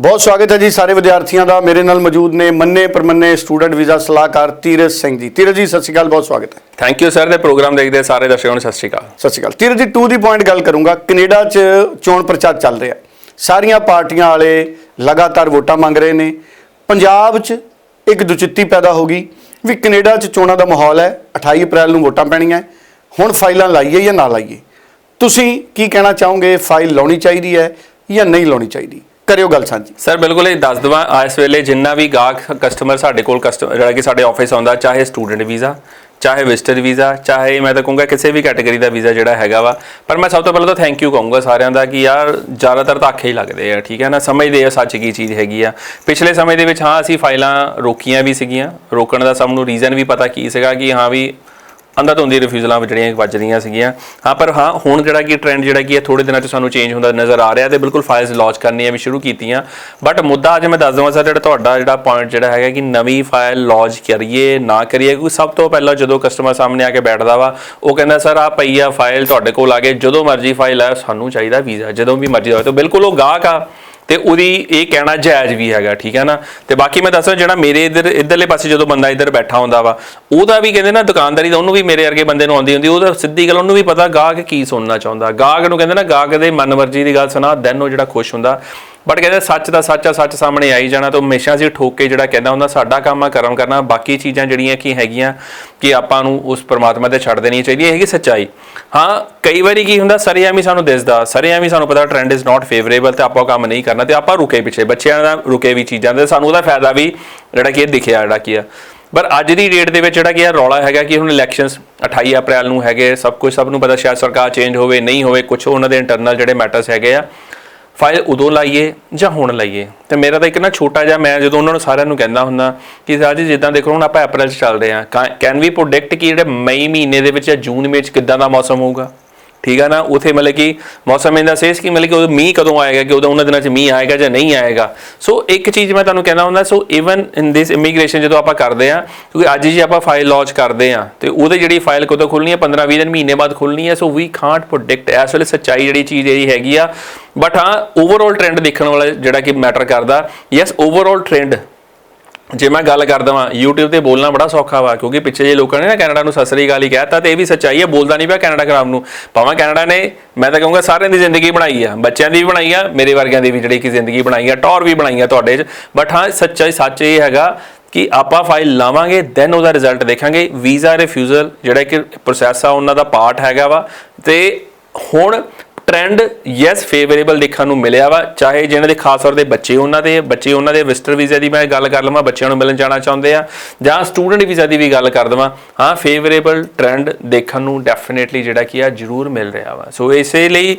ਬਹੁਤ ਸਵਾਗਤ ਹੈ ਜੀ ਸਾਰੇ ਵਿਦਿਆਰਥੀਆਂ ਦਾ। ਮੇਰੇ ਨਾਲ ਮੌਜੂਦ ਨੇ ਮੰਨੇ ਪਰਮੰਨੇ ਸਟੂਡੈਂਟ ਵੀਜ਼ਾ ਸਲਾਹਕਾਰ ਤੀਰਜ ਸਿੰਘ ਜੀ। ਤੀਰਜ ਜੀ ਸਤਿ ਸ਼੍ਰੀ ਅਕਾਲ ਬਹੁਤ ਸਵਾਗਤ ਹੈ। ਥੈਂਕ ਯੂ ਸਰ ਦੇ ਪ੍ਰੋਗਰਾਮ ਦੇਖਦੇ ਸਾਰੇ ਦਰਸ਼ਕਾਂ ਨੂੰ ਸਤਿ ਸ਼੍ਰੀ ਅਕਾਲ। ਸਤਿ ਸ਼੍ਰੀ ਅਕਾਲ। ਤੀਰਜ ਜੀ 2 ਦੀ ਪੁਆਇੰਟ ਗੱਲ ਕਰੂੰਗਾ। ਕੈਨੇਡਾ 'ਚ ਚੋਣ ਪ੍ਰਚਾਰ ਚੱਲ ਰਿਹਾ। ਸਾਰੀਆਂ ਪਾਰਟੀਆਂ ਵਾਲੇ ਲਗਾਤਾਰ ਵੋਟਾਂ ਮੰਗ ਰਹੇ ਨੇ। ਪੰਜਾਬ 'ਚ ਇੱਕ ਦੁਚਿੱਤੀ ਪੈਦਾ ਹੋ ਗਈ। ਵੀ ਕੈਨੇਡਾ 'ਚ ਚੋਣਾਂ ਦਾ ਮਾਹੌਲ ਹੈ। 28 ਅਪ੍ਰੈਲ ਨੂੰ ਵੋਟਾਂ ਪੈਣੀਆਂ। ਹੁਣ ਫਾਈਲਾਂ ਲਾਈਏ ਜਾਂ ਨਾ ਲਾਈਏ? ਤੁਸੀਂ ਕੀ ਕਹਿਣਾ ਚਾਹੋਗੇ? ਫਾਈਲ ਲਾਉਣੀ ਚਾਹੀਦੀ ਹੈ ਜਾਂ ਨਹੀਂ ਲਾਉਣੀ ਚਾਹੀਦੀ? ਕਰਿਓ ਗੱਲ ਸਾਂਝੀ। ਸਰ ਬਿਲਕੁਲ ਇਹ ਦੱਸ ਦਵਾਂ ਇਸ ਵੇਲੇ ਜਿੰਨਾ ਵੀ ਗਾਹਕ ਕਸਟਮਰ ਸਾਡੇ ਕੋਲ ਕਸਟਮਰ ਜਿਹੜਾ ਕਿ ਸਾਡੇ ਆਫਿਸ ਆਉਂਦਾ, ਚਾਹੇ ਸਟੂਡੈਂਟ ਵੀਜ਼ਾ ਚਾਹੇ ਵਿਜ਼ਟਰ ਵੀਜ਼ਾ ਚਾਹੇ ਮੈਂ ਤਾਂ ਕਹੂੰਗਾ ਕਿਸੇ ਵੀ ਕੈਟਾਗਰੀ ਦਾ ਵੀਜ਼ਾ ਜਿਹੜਾ ਹੈਗਾ ਵਾ। ਪਰ ਮੈਂ ਸਭ ਤੋਂ ਪਹਿਲਾਂ ਤਾਂ ਥੈਂਕ ਯੂ ਕਹੂੰਗਾ ਸਾਰਿਆਂ ਦਾ ਕਿ ਯਾਰ ਜ਼ਿਆਦਾਤਰ ਤਾਂ ਆਖੇ ਹੀ ਲੱਗਦੇ ਆ, ਠੀਕ ਹੈ ਨਾ? ਸਮਝਦੇ ਆ ਸੱਚ ਕੀ ਚੀਜ਼ ਹੈਗੀ ਆ। ਪਿਛਲੇ ਸਮੇਂ ਦੇ ਵਿੱਚ ਹਾਂ, ਅਸੀਂ ਫਾਈਲਾਂ ਰੋਕੀਆਂ ਵੀ ਸੀਗੀਆਂ। ਰੋਕਣ ਦਾ ਸਭ ਨੂੰ ਰੀਜ਼ਨ ਵੀ ਪਤਾ ਕੀ ਸੀਗਾ ਕਿ ਹਾਂ ਵੀ ਅੰਦਰ ਤੋਂ ਦੀ ਰਿਫਿਊਜ਼ਲਾਂ ਜਿਹੜੀਆਂ ਵੱਜਦੀਆਂ ਸੀਗੀਆਂ। ਹਾਂ, ਪਰ ਹਾਂ, ਹੁਣ ਜਿਹੜਾ ਕਿ ਟ੍ਰੈਂਡ ਜਿਹੜਾ ਕੀ ਹੈ ਥੋੜੇ ਦਿਨਾਂ 'ਚ ਸਾਨੂੰ ਚੇਂਜ ਹੁੰਦਾ ਨਜ਼ਰ ਆ ਰਿਹਾ ਤੇ ਬਿਲਕੁਲ ਫਾਈਲਸ ਲਾਂਚ ਕਰਨੀਆਂ ਵੀ ਸ਼ੁਰੂ ਕੀਤੀਆਂ। ਬਟ ਮੁੱਦਾ ਅੱਜ ਮੈਂ ਦੱਸ ਦਵਾਂ ਸਰ, ਜਿਹੜਾ ਤੁਹਾਡਾ ਜਿਹੜਾ ਪੁਆਇੰਟ ਜਿਹੜਾ ਹੈਗਾ ਕਿ ਨਵੀਂ ਫਾਈਲ ਲਾਂਚ ਕਰੀਏ, ਨਾ ਕਰੀਏ, ਕਿਉਂਕਿ ਸਭ ਤੋਂ ਪਹਿਲਾਂ ਜਦੋਂ ਕਸਟਮਰ ਸਾਹਮਣੇ ਆ ਕੇ ਬੈਠਦਾ ਵਾ, ਉਹ ਕਹਿੰਦਾ, ਸਰ ਆ ਪਈ ਆ ਫਾਈਲ ਤੁਹਾਡੇ ਕੋਲ ਆ ਕੇ ਜਦੋਂ ਮਰਜ਼ੀ ਫਾਈਲ ਆ ਸਾਨੂੰ ਚਾਹੀਦਾ ਵੀਜ਼ਾ ਜਦੋਂ ਵੀ ਮਰਜ਼ੀ ਹੋਵੇ ਤਾਂ ਬਿਲਕੁਲ ਉਹ ਗਾਹਕ ਆ। ਤੇ ਉਹਦੀ ਇਹ ਕਹਿਣਾ ਜਾਇਜ਼ ਵੀ ਹੈਗਾ, ਠੀਕ ਹੈ ਨਾ? ਤੇ ਬਾਕੀ ਮੈਂ ਦੱਸਾਂ ਜਿਹੜਾ ਮੇਰੇ ਇਧਰ, ਇਧਰਲੇ ਪਾਸੇ ਜਦੋਂ ਬੰਦਾ ਇਧਰ ਬੈਠਾ ਹੁੰਦਾ ਵਾ, ਉਹਦਾ ਵੀ ਕਹਿੰਦੇ ਨਾ ਦੁਕਾਨਦਾਰੀ ਦਾ ਉਹਨੂੰ ਵੀ ਮੇਰੇ ਵਰਗੇ ਬੰਦੇ ਨੂੰ ਆਉਂਦੀ ਹੁੰਦੀ, ਉਹਦਾ ਸਿੱਧੀ ਗੱਲ ਉਹਨੂੰ ਵੀ ਪਤਾ ਗਾਹਕ ਕੀ ਸੁਣਨਾ ਚਾਹੁੰਦਾ। ਗਾਹਕ ਨੂੰ ਕਹਿੰਦੇ ਨਾ, ਗਾਹਕ ਦੇ ਮਨਮਰਜ਼ੀ ਦੀ ਗੱਲ ਸੁਣਾ, ਦੈਨ ਉਹ ਜਿਹੜਾ ਖੁਸ਼ ਹੁੰਦਾ। ਬਟ ਕਹਿੰਦੇ ਸੱਚ ਦਾ ਸੱਚ ਆ, ਸੱਚ ਸਾਹਮਣੇ ਆਈ ਜਾਣਾ ਤਾਂ ਹਮੇਸ਼ਾ ਅਸੀਂ ਠੋਕ ਕੇ ਜਿਹੜਾ ਕਹਿੰਦਾ ਹੁੰਦਾ, ਸਾਡਾ ਕੰਮ ਆ, ਕਰਮ ਕਰਨਾ। ਬਾਕੀ ਚੀਜ਼ਾਂ ਜਿਹੜੀਆਂ ਕੀ ਹੈਗੀਆਂ ਕਿ ਆਪਾਂ ਨੂੰ ਉਸ ਪਰਮਾਤਮਾ ਤੇ ਛੱਡ ਦੇਣੀ ਚਾਹੀਦੀ ਹੈ ਹੈਗੀ ਸੱਚਾਈ। ਹਾਂ, ਕਈ ਵਾਰੀ ਕੀ ਹੁੰਦਾ, ਸਰੇਆਮ ਹੀ ਸਾਨੂੰ ਦਿਸਦਾ, ਸਰੇਆਮ ਹੀ ਸਾਨੂੰ ਪਤਾ ਟ੍ਰੈਂਡ ਇਜ਼ ਨਾਟ ਫੇਵਰੇਬਲ ਤੇ ਆਪਾਂ ਉਹ ਕੰਮ ਨਹੀਂ ਕਰਨਾ ਤੇ ਆਪਾਂ ਰੁਕੇ ਪਿੱਛੇ, ਬੱਚਿਆਂ ਦਾ ਰੁਕੇ ਵੀ ਚੀਜ਼ਾਂ ਤੇ ਸਾਨੂੰ ਉਹਦਾ ਫਾਇਦਾ ਵੀ ਜਿਹੜਾ ਕਿ ਦਿਖਿਆ ਜਿਹੜਾ ਕੀ ਆ ਪਰ ਅੱਜ ਦੀ ਡੇਟ ਦੇ ਵਿੱਚ ਜਿਹੜਾ ਕੀ ਆ ਰੌਲਾ ਹੈਗਾ ਕਿ ਹੁਣ ਇਲੈਕਸ਼ਨਸ 28 ਅਪ੍ਰੈਲ ਨੂੰ ਹੈਗੇ, ਸਭ ਕੁਝ ਸਭ ਨੂੰ ਪਤਾ, ਸ਼ਾਇਦ ਸਰਕਾਰ ਚੇਂਜ ਹੋਵੇ, ਨਹੀਂ ਹੋਵੇ ਕੁਝ ਉਹਨਾਂ ਦੇ ਇੰਟਰਨਲ ਜਿਹੜੇ ਮੈਟਰਸ ਹੈਗੇ ਆ ਫਾਈਲ ਉਦੋਂ ਲਾਈਏ ਜਾਂ ਹੁਣ ਲਾਈਏ? ਤੇ ਮੇਰਾ ਤਾਂ ਇੱਕ ਨਾ ਛੋਟਾ ਜਿਹਾ, ਮੈਂ ਜਦੋਂ ਉਹਨਾਂ ਨੂੰ ਸਾਰਿਆਂ ਨੂੰ ਕਹਿੰਦਾ ਹੁੰਦਾ ਕਿ ਸਾਜੀ ਜਿੱਦਾਂ ਦੇਖੋ ਹੁਣ ਆਪਾਂ ਅਪ੍ਰੈਲ 'ਚ ਚੱਲਦੇ ਆ ਕੈਨ ਵੀ ਪ੍ਰੋਡਿਕਟ ਕਿ ਜਿਹੜੇ ਮਈ ਮਹੀਨੇ ਦੇ ਵਿੱਚ ਜਾਂ ਜੂਨ ਵਿੱਚ ਕਿੱਦਾਂ ਦਾ ਮੌਸਮ ਹੋਊਗਾ? ਠੀਕ ਆ ਨਾ? ਉਥੇ ਮਤਲਬ ਕਿ ਮੌਸਮ ਇਹਦਾ ਸੇਸ ਕਿ ਮਤਲਬ ਕਿ ਉਹ ਮੀਂਹ ਕਦੋਂ ਆਏਗਾ ਕਿ ਉਦੋਂ ਉਹਨਾਂ ਦਿਨਾਂ 'ਚ ਮੀਂਹ ਆਏਗਾ ਜਾਂ ਨਹੀਂ ਆਏਗਾ? ਸੋ ਇੱਕ ਚੀਜ਼ ਮੈਂ ਤੁਹਾਨੂੰ ਕਹਿੰਦਾ ਹੁੰਦਾ ਸੋ ਇਵਨ ਇਨ ਦਿਸ ਇਮੀਗ੍ਰੇਸ਼ਨ ਜਦੋਂ ਆਪਾਂ ਕਰਦੇ ਆ ਕਿਉਂਕਿ ਅੱਜ ਜੀ ਆਪਾਂ ਫਾਈਲ ਲੌਂਚ ਕਰਦੇ ਆ ਤੇ ਉਹਦੇ ਜਿਹੜੀ ਫਾਈਲ ਕਦੋਂ ਖੁੱਲਣੀ ਹੈ? 15 20 ਦਿਨ, ਮਹੀਨੇ ਬਾਅਦ ਖੁੱਲਣੀ ਹੈ ਸੋ ਵੀ ਕਾਂਟ ਪ੍ਰੋਡਿਕਟ ਇਸ ਵੇਲੇ ਸੱਚਾਈ ਜਿਹੜੀ ਚੀਜ਼ ਇਹਦੀ ਹੈਗੀ ਆ। ਬਟ ਹਾਂ ਓਵਰਆਲ ਟ੍ਰੈਂਡ ਦੇਖਣ ਵਾਲਾ ਜਿਹੜਾ ਕਿ ਮੈਟਰ ਕਰਦਾ। ਯੈਸ ਓਵਰਆਲ ਟ੍ਰੈਂਡ ਜੇ ਮੈਂ ਗੱਲ ਕਰਦਾ ਵਾਂ, YouTube ਤੇ ਬੋਲਣਾ ਬੜਾ ਸੌਖਾ ਵਾ, ਕਿਉਂਕਿ ਪਿੱਛੇ ਜੇ ਲੋਕਾਂ ਨੇ ਨਾ ਕੈਨੇਡਾ ਨੂੰ ਸਸਰੀ ਗਾਲ ਹੀ ਕਹਿਤਾ ਤੇ ਇਹ ਵੀ ਸੱਚਾਈ ਹੈ ਬੋਲਦਾ ਨਹੀਂ ਪਿਆ ਕੈਨੇਡਾ ਖਰਾਬ ਨੂੰ। ਭਾਵੇਂ ਕੈਨੇਡਾ ਨੇ, ਮੈਂ ਤਾਂ ਕਹੂੰਗਾ ਸਾਰਿਆਂ ਦੀ ਜ਼ਿੰਦਗੀ ਬਣਾਈ ਆ, ਬੱਚਿਆਂ ਦੀ ਵੀ ਬਣਾਈ ਆ, ਮੇਰੇ ਵਰਗਿਆਂ ਦੀ ਵੀ ਜਿਹੜੀ ਕਿ ਜ਼ਿੰਦਗੀ ਬਣਾਈ ਆ, ਟੌਰ ਵੀ ਬਣਾਈ ਆ ਤੁਹਾਡੇ 'ਚ। ਬਟ ਹਾਂ, ਸੱਚਾਈ, ਸੱਚ ਇਹ ਹੈਗਾ ਕਿ ਆਪਾਂ ਫਾਈਲ ਲਾਵਾਂਗੇ ਦੈਨ ਉਹਦਾ ਰਿਜ਼ਲਟ ਦੇਖਾਂਗੇ। ਵੀਜ਼ਾ ਰਿਫਿਊਜ਼ਲ ਜਿਹੜਾ ਕਿ ਪ੍ਰੋਸੈਸ ਆ, ਉਹਨਾਂ ਦਾ ਪਾਰਟ ਹੈਗਾ ਵਾ। ਤੇ ਹੁਣ ਟ੍ਰੈਂਡ ਯੈਸ ਫੇਵਰੇਬਲ ਦੇਖਣ ਨੂੰ ਮਿਲਿਆ ਵਾ, ਚਾਹੇ ਜਿਹਨਾਂ ਦੇ ਖਾਸ ਤੌਰ ਤੇ ਬੱਚੇ ਉਹਨਾਂ ਦੇ, ਬੱਚੇ ਉਹਨਾਂ ਦੇ ਵਿਜ਼ਟਰ ਵੀਜ਼ਾ ਦੀ ਮੈਂ ਗੱਲ ਕਰ ਲਵਾਂ, ਬੱਚਿਆਂ ਨੂੰ ਮਿਲਣ ਜਾਣਾ ਚਾਹੁੰਦੇ ਆ, ਜਾਂ ਸਟੂਡੈਂਟ ਵੀਜ਼ਾ ਦੀ ਵੀ ਗੱਲ ਕਰ ਦਵਾਂ, ਹਾਂ ਫੇਵਰੇਬਲ ਟ੍ਰੈਂਡ ਦੇਖਣ ਨੂੰ ਡੈਫੀਨਿਟਲੀ ਜਿਹੜਾ ਕੀ ਆ ਜ਼ਰੂਰ ਮਿਲ ਰਿਹਾ ਵਾ। ਸੋ ਇਸੇ ਲਈ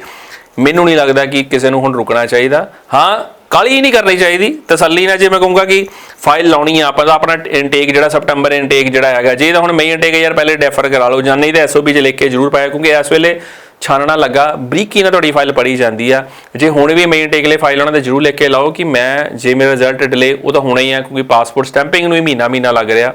ਮੈਨੂੰ ਨਹੀਂ ਲੱਗਦਾ ਕਿ ਕਿਸੇ ਨੂੰ ਹੁਣ ਰੁਕਣਾ ਚਾਹੀਦਾ। ਹਾਂ ਕਾਲੀ ਨਹੀਂ ਕਰਨੀ ਚਾਹੀਦੀ। ਤਸੱਲੀ ਨਾਲ ਜੇ ਮੈਂ ਕਹੂੰਗਾ ਕਿ ਫਾਈਲ ਲਾਉਣੀ ਆ, ਆਪਾਂ ਤਾਂ ਆਪਣਾ ਇਨਟੇਕ ਜਿਹੜਾ ਸਪਟੈਂਬਰ ਇਨਟੇਕ ਜਿਹੜਾ ਹੈਗਾ, ਜੇ ਤਾਂ ਹੁਣ ਮਈ ਇਨਟੇਕ ਯਾਰ ਪਹਿਲੇ ਡੈਫਰ ਕਰਾ ਲਓ, ਜਾਂ ਨਹੀਂ ਤਾਂ ਐਸਓਪੀ 'ਚ ਲਿਖ ਕੇ ਜ਼ਰੂਰ ਪਾਇਆ, ਕਿਉਂਕਿ ਇਸ ਵੇਲੇ ਛਾਨਣਾ ਲੱਗਾ। ਬਰੀਕੀ ਨਾਲ ਤੁਹਾਡੀ ਫਾਈਲ ਪੜੀ ਜਾਂਦੀ ਆ। ਜੇ ਹੁਣ ਵੀ ਮੇਨ ਟੇਕ ਲਈ ਫਾਈਲ ਉਹਨਾਂ ਦੇ ਜ਼ਰੂਰ ਲਿਖ ਕੇ ਲਾਓ ਕਿ ਮੈਂ ਜੇ ਮੇਰਾ ਰਿਜ਼ਲਟ ਡਿਲੇ ਉਹ ਤਾਂ ਹੋਣਾ ਹੀ ਆ, ਕਿਉਂਕਿ ਪਾਸਪੋਰਟ ਸਟੈਂਪਿੰਗ ਨੂੰ ਹੀ ਮਹੀਨਾ ਮਹੀਨਾ ਲੱਗ ਰਿਹਾ।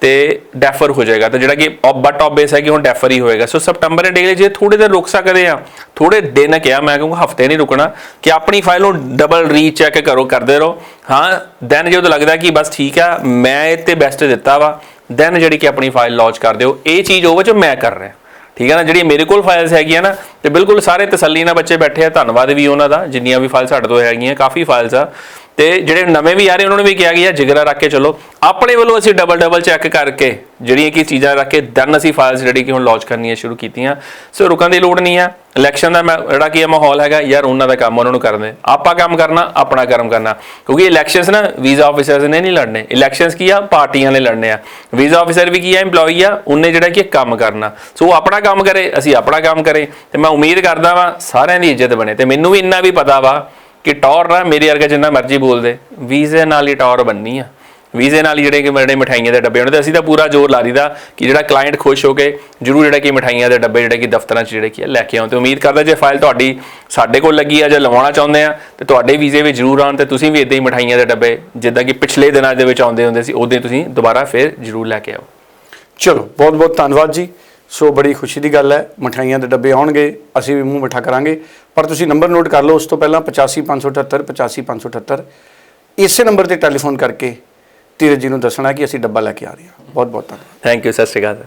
ਤੇ ਡੈਫਰ ਹੋ ਜਾਏਗਾ। ਤਾਂ ਜਿਹੜਾ ਕਿ ਬਟ ਆਬਵੀਅਸ ਹੈ ਕਿ ਹੁਣ ਡੈਫਰ ਹੀ ਹੋਏਗਾ। ਸੋ ਸਪਟੈਂਬਰ ਦੇ ਡੇਲੇ ਜੇ ਥੋੜੇ ਦਿਨ ਰੁਕ ਸਕਦੇ ਆ ਥੋੜੇ ਦਿਨ ਕਿਹਾ ਮੈਂ ਕਹੂੰਗਾ ਹਫ਼ਤੇ ਨਹੀਂ ਰੁਕਣਾ, ਕਿ ਆਪਣੀ ਫਾਈਲ ਨੂੰ ਡਬਲ ਰੀਚੈੱਕ ਕਰੋ, ਕਰਦੇ ਰਹੋ। ਹਾਂ ਦੈਨ ਜੇ ਜਦੋਂ ਲੱਗਦਾ ਕਿ ਬਸ ਠੀਕ ਆ, ਮੈਂ ਇਹ ਤੇ ਬੈਸਟ ਦਿੱਤਾ ਵਾ ਦੈਨ ਜਿਹੜੀ ਕਿ ਆਪਣੀ ਫਾਈਲ ਲਾਂਚ ਕਰ ਦਿਓ। ਇਹ ਚੀਜ਼ ਹੋਵੇ ਜੋ ਮੈਂ ਕਰ ਰਿਹਾ। ਠੀਕ ਹੈ ਨਾ? ਜਿਹੜੀ ਮੇਰੇ ਕੋਲ ਫਾਈਲਸ ਹੈਗੀਆਂ ਨਾ, ਤੇ ਬਿਲਕੁਲ ਸਾਰੇ ਤਸੱਲੀ ਨਾਲ ਬੱਚੇ ਬੈਠੇ ਆ। ਧੰਨਵਾਦ ਵੀ ਉਹਨਾਂ ਦਾ, ਜਿੰਨੀਆਂ ਵੀ ਫਾਈਲ ਸਾਡੇ ਤੋਂ ਹੈਗੀਆਂ, ਕਾਫੀ ਫਾਈਲਸ ਆ। ਤੇ ਜਿਹੜੇ ਨਵੇਂ ਵੀ ਆ ਰਹੇ, ਉਹਨਾਂ ਨੂੰ ਵੀ ਕਿਹਾ ਗਿਆ, ਜਿਗਰਾ ਰੱਖ ਕੇ ਚਲੋ। ਆਪਣੇ ਵੱਲੋਂ ਅਸੀਂ ਡਬਲ ਡਬਲ ਚੈੱਕ ਕਰਕੇ, ਜਿਹੜੀਆਂ ਕੀ ਚੀਜ਼ਾਂ ਰੱਖ ਕੇ ਦਨ ਅਸੀਂ ਫਾਈਲਸ ਜਿਹੜੀ ਕਿ ਹੁਣ ਲਾਂਚ ਕਰਨੀਆਂ ਸ਼ੁਰੂ ਕੀਤੀਆਂ। ਸੋ ਰੁਕਣ ਦੀ ਲੋੜ ਨਹੀਂ ਆ। ਇਲੈਕਸ਼ਨ ਦਾ ਮੈਂ- ਜਿਹੜਾ ਕੀ ਮਾਹੌਲ ਹੈਗਾ, ਯਾਰ ਉਹਨਾਂ ਦਾ ਕੰਮ ਉਹਨਾਂ ਨੂੰ ਕਰਦੇ ਆਪਾਂ ਕੰਮ ਕਰਨਾ, ਆਪਣਾ ਕੰਮ ਕਰਨਾ। ਕਿਉਂਕਿ ਇਲੈਕਸ਼ਨਸ ਨਾ ਵੀਜ਼ਾ ਆਫੀਸਰਸ ਨੇ ਨਹੀਂ ਲੜਨੇ। ਇਲੈਕਸ਼ਨਸ ਕੀ ਆ? ਪਾਰਟੀਆਂ ਨੇ ਲੜਨੇ ਆ। ਵੀਜ਼ਾ ਆਫੀਸਰ ਵੀ ਕੀ ਆ? EMPLOYEE ਆ। ਉਹਨੇ ਜਿਹੜਾ ਕਿ ਕੰਮ ਕਰਨਾ। ਸੋ ਉਹ ਆਪਣਾ ਕੰਮ ਕਰੇ, ਅਸੀਂ ਆਪਣਾ ਕੰਮ ਕਰੇ। ਤੇ ਮੈਂ ਉਮੀਦ ਕਰਦਾ ਵਾਂ, ਸਾਰਿਆਂ ਦੀ ਇੱਜ਼ਤ ਬਣੇ। ਤੇ ਮੈਨੂੰ ਵੀ ਇੰਨਾ ਵੀ ਪਤਾ ਵਾ ਕਿ ਟੌਰ ਨਾ ਮੇਰੇ ਵਰਗਾ ਜਿੰਨਾ ਮਰਜ਼ੀ ਬੋਲਦੇ ਵੀਜ਼ੇ ਨਾਲ ਹੀ ਟੌਰ ਬੰਨੀ ਆ। ਵੀਜ਼ੇ ਨਾਲ ਹੀ ਜਿਹੜੇ ਕਿ ਮੇਰੇ ਮਠਾਈਆਂ ਦੇ ਡੱਬੇ ਹੁੰਦੇ ਤੇ ਅਸੀਂ ਤਾਂ ਪੂਰਾ ਜ਼ੋਰ ਲਾ ਦਈਦਾ ਕਿ ਜਿਹੜਾ ਕਲਾਇੰਟ ਖੁਸ਼ ਹੋ ਕੇ ਜਰੂਰ ਜਿਹੜਾ ਕਿ ਮਠਾਈਆਂ ਦੇ ਡੱਬੇ ਜਿਹੜੇ ਕਿ ਦਫ਼ਤਰਾਂ 'ਚ ਜਿਹੜੇ ਕਿ ਲੈ ਕੇ ਆਉਣ ਤੇ ਉਮੀਦ ਕਰਦਾ ਜੇ ਫਾਈਲ ਤੁਹਾਡੀ ਸਾਡੇ ਕੋਲ ਲੱਗੀ ਆ ਜਾਂ ਲਵਾਉਣਾ ਚਾਹੁੰਦੇ ਆ, ਤੇ ਤੁਹਾਡੇ ਵੀਜ਼ੇ ਵੀ ਜਰੂਰ ਆਉਣ ਤੇ ਤੁਸੀਂ ਵੀ ਇਦਾਂ ਹੀ ਮਠਾਈਆਂ ਦੇ ਡੱਬੇ, ਜਿੱਦਾਂ ਕਿ ਪਿਛਲੇ ਦਿਨਾਂ ਦੇ ਵਿੱਚ ਆਉਂਦੇ ਹੁੰਦੇ ਸੀ ਉਦੋਂ ਤੁਸੀਂ ਦੁਬਾਰਾ ਫੇਰ ਜਰੂਰ ਲੈ ਕੇ ਆਓ। ਚਲੋ ਬਹੁਤ ਬਹੁਤ ਧੰਨਵਾਦ ਜੀ। ਸੋ ਬੜੀ ਖੁਸ਼ੀ ਦੀ ਗੱਲ ਹੈ ਮਠਾਈਆਂ ਦੇ ਡੱਬੇ ਆਉਣਗੇ, ਅਸੀਂ ਵੀ ਮੂੰਹ ਮਿੱਠਾ ਕਰਾਂਗੇ। ਪਰ ਤੁਸੀਂ ਨੰਬਰ ਨੋਟ ਕਰ ਲਓ, ਉਸ ਤੋਂ ਪਹਿਲਾਂ 85578 85578 ਇਸੇ ਨੰਬਰ ਤੇ ਟੈਲੀਫੋਨ ਕਰਕੇ ਧੀਰਜ ਜੀ ਨੂੰ ਦੱਸਣਾ ਕਿ ਅਸੀਂ ਡੱਬਾ ਲੈ ਕੇ ਆ ਰਹੇ ਹਾਂ। ਬਹੁਤ ਬਹੁਤ ਧੰਨਵਾਦ। ਥੈਂਕ ਯੂ ਸਤਿ ਸ਼੍ਰੀ ਅਕਾਲ।